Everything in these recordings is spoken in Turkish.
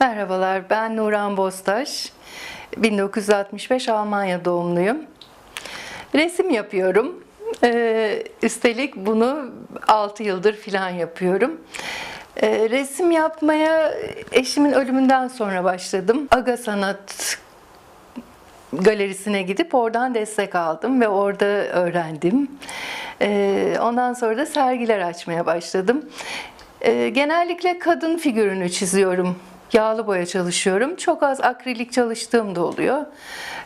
Merhabalar, ben Nuran Bostaş. 1965 Almanya doğumluyum. Resim yapıyorum. Ee, üstelik bunu 6 yıldır filan yapıyorum. Ee, resim yapmaya eşimin ölümünden sonra başladım. Aga Sanat galerisine gidip oradan destek aldım ve orada öğrendim. Ee, ondan sonra da sergiler açmaya başladım. Ee, genellikle kadın figürünü çiziyorum. Yağlı boya çalışıyorum. Çok az akrilik çalıştığım da oluyor.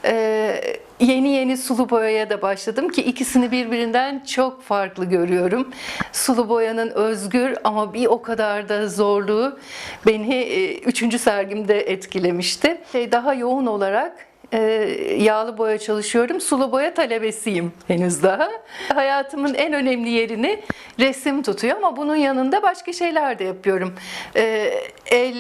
Ee, yeni yeni sulu boyaya da başladım ki ikisini birbirinden çok farklı görüyorum. Sulu boyanın özgür ama bir o kadar da zorluğu beni e, üçüncü sergimde etkilemişti. Şey, Daha yoğun olarak e, yağlı boya çalışıyorum. Sulu boya talebesiyim henüz daha. Hayatımın en önemli yerini resim tutuyor ama bunun yanında başka şeyler de yapıyorum. E, el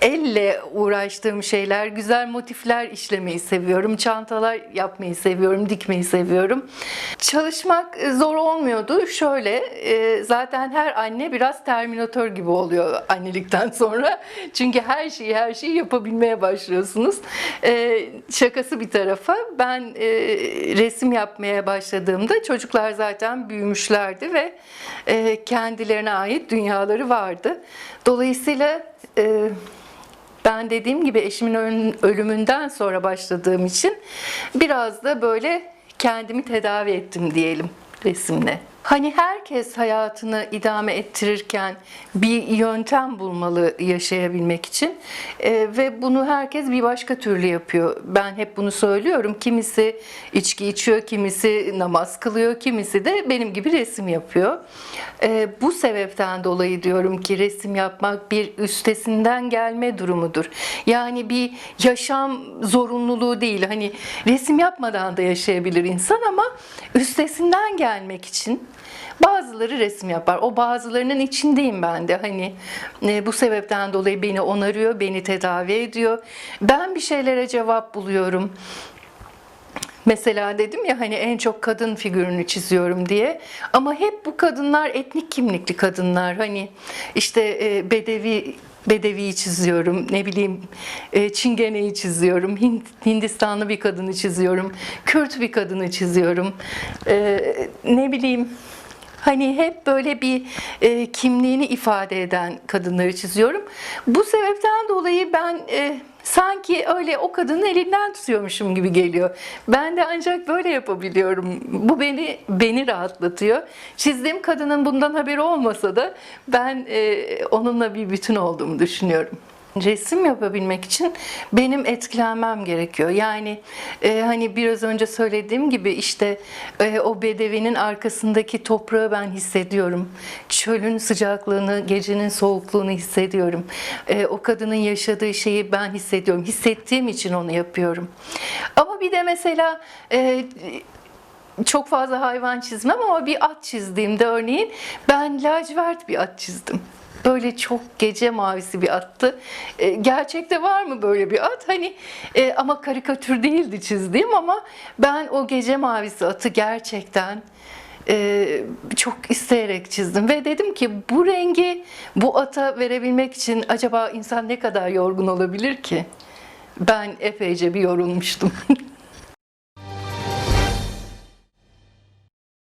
elle uğraştığım şeyler, güzel motifler işlemeyi seviyorum. Çantalar yapmayı seviyorum, dikmeyi seviyorum. Çalışmak zor olmuyordu. Şöyle e, zaten her anne biraz terminatör gibi oluyor annelikten sonra. Çünkü her şeyi her şeyi yapabilmeye başlıyorsunuz. E, şakası bir tarafa ben e, resim yapmaya başladığımda çocuklar zaten büyümüşlerdi ve e, kendilerine ait dünyaları vardı. Dolayısıyla e, ben dediğim gibi eşimin ölüm- ölümünden sonra başladığım için biraz da böyle kendimi tedavi ettim diyelim resimle. Hani herkes hayatını idame ettirirken bir yöntem bulmalı yaşayabilmek için Ee, ve bunu herkes bir başka türlü yapıyor. Ben hep bunu söylüyorum. Kimisi içki içiyor, kimisi namaz kılıyor, kimisi de benim gibi resim yapıyor. Ee, bu sebepten dolayı diyorum ki resim yapmak bir üstesinden gelme durumudur. Yani bir yaşam zorunluluğu değil. Hani resim yapmadan da yaşayabilir insan ama üstesinden gelmek için bazıları resim yapar. O bazılarının içindeyim ben de. Hani e, bu sebepten dolayı beni onarıyor, beni tedavi ediyor. Ben bir şeylere cevap buluyorum. Mesela dedim ya hani en çok kadın figürünü çiziyorum diye. Ama hep bu kadınlar etnik kimlikli kadınlar. Hani işte e, bedevi Bedevi'yi çiziyorum, ne bileyim e, Çingene'yi çiziyorum, Hint, Hindistanlı bir kadını çiziyorum, Kürt bir kadını çiziyorum, E, ne bileyim Hani hep böyle bir e, kimliğini ifade eden kadınları çiziyorum. Bu sebepten dolayı ben e, sanki öyle o kadının elinden tutuyormuşum gibi geliyor. Ben de ancak böyle yapabiliyorum. Bu beni beni rahatlatıyor. Çizdiğim kadının bundan haberi olmasa da ben e, onunla bir bütün olduğumu düşünüyorum. Resim yapabilmek için benim etkilenmem gerekiyor. Yani e, hani biraz önce söylediğim gibi işte e, o bedevinin arkasındaki toprağı ben hissediyorum. Çölün sıcaklığını, gecenin soğukluğunu hissediyorum. E, o kadının yaşadığı şeyi ben hissediyorum. Hissettiğim için onu yapıyorum. Ama bir de mesela e, çok fazla hayvan çizmem ama bir at çizdiğimde örneğin ben lacivert bir at çizdim. Böyle çok gece mavisi bir attı. E, gerçekte var mı böyle bir at? Hani e, ama karikatür değildi çizdiğim ama ben o gece mavisi atı gerçekten e, çok isteyerek çizdim ve dedim ki bu rengi bu ata verebilmek için acaba insan ne kadar yorgun olabilir ki? Ben epeyce bir yorulmuştum.